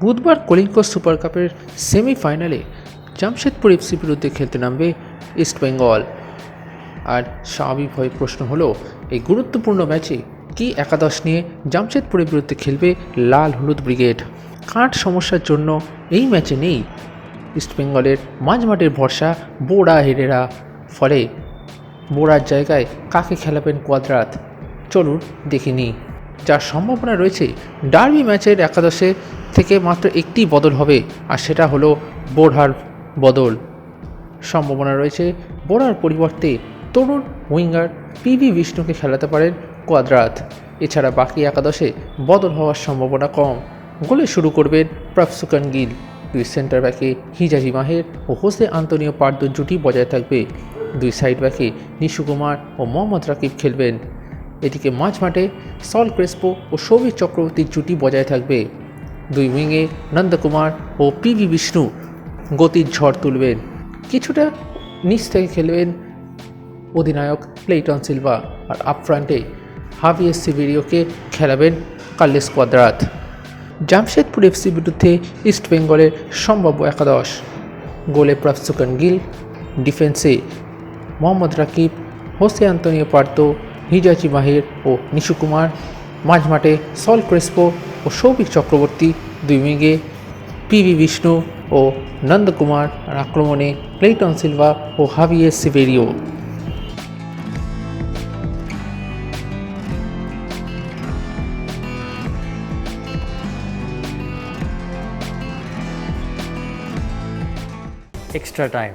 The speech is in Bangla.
বুধবার কলিঙ্গ সুপার কাপের সেমিফাইনালে জামশেদপুর এফসির বিরুদ্ধে খেলতে নামবে ইস্টবেঙ্গল আর স্বাভাবিকভাবে প্রশ্ন হলো, এই গুরুত্বপূর্ণ ম্যাচে কি একাদশ নিয়ে জামশেদপুরের বিরুদ্ধে খেলবে লাল হলুদ ব্রিগেড? কাঠ সমস্যার জন্য এই ম্যাচে নেই ইস্টবেঙ্গলের মাঝমাঠের ভরসা বোড়া হেরেরা? ফলে বোড়ার জায়গায় কাকে খেলাবেন কোয়াদ্রাত? চলুন দেখে নিই। যার সম্ভাবনা রয়েছে, ডার্বি ম্যাচের একাদশে থেকে মাত্র একটি বদল হবে, আর সেটা হলো বোড়ার বদল। সম্ভাবনা রয়েছে বোড়ার পরিবর্তে তরুণ উইঙ্গার পিভি বিষ্ণুকে খেলাতে পারেন কোয়াদ্রাত। এছাড়া বাকি একাদশে বদল হওয়ার সম্ভাবনা কম। গোলে শুরু করবেন প্রফসুকান গিল। দুই সেন্টার ব্যাকে হিজাজি মাহের ও হোসে আন্তনিও পার্দুর জুটি বজায় থাকবে। দুই সাইড ব্যাকে নিশু কুমার ও মোহাম্মদ রাকিব খেলবেন। এদিকে মাঝ মাঠে সল ক্রেসপো ও সৌভিক চক্রবর্তীর জুটি বজায় থাকবে। দুই উইংয়ে নন্দকুমার ও পিভি বিষ্ণু গতির ঝড় তুলবেন। কিছুটা নিচ থেকে খেলবেন অধিনায়ক প্লেটন সিলভা আর আপফ্রন্টে হাভিয়েস সিভিরিওকে খেলাবেন কার্লেস কোয়াদ্রাত। জামশেদপুর এফসি বিরুদ্ধে ইস্টবেঙ্গলের সম্ভাব্য একাদশ। গোলে প্রফসুকান গিল, ডিফেন্সে Mohammad Rakip, Jose Antonio Pardo Hijazi Maher ও নিশু কুমার। মাঝমাঠে সল ক্রেসপো ও সৌভিক চক্রবর্তী, দুই উইঙ্গে পিভি বিষ্ণু ও নন্দকুমার আক্রমণে ক্লেইটন সিলভা ও Javier Siverio extra time.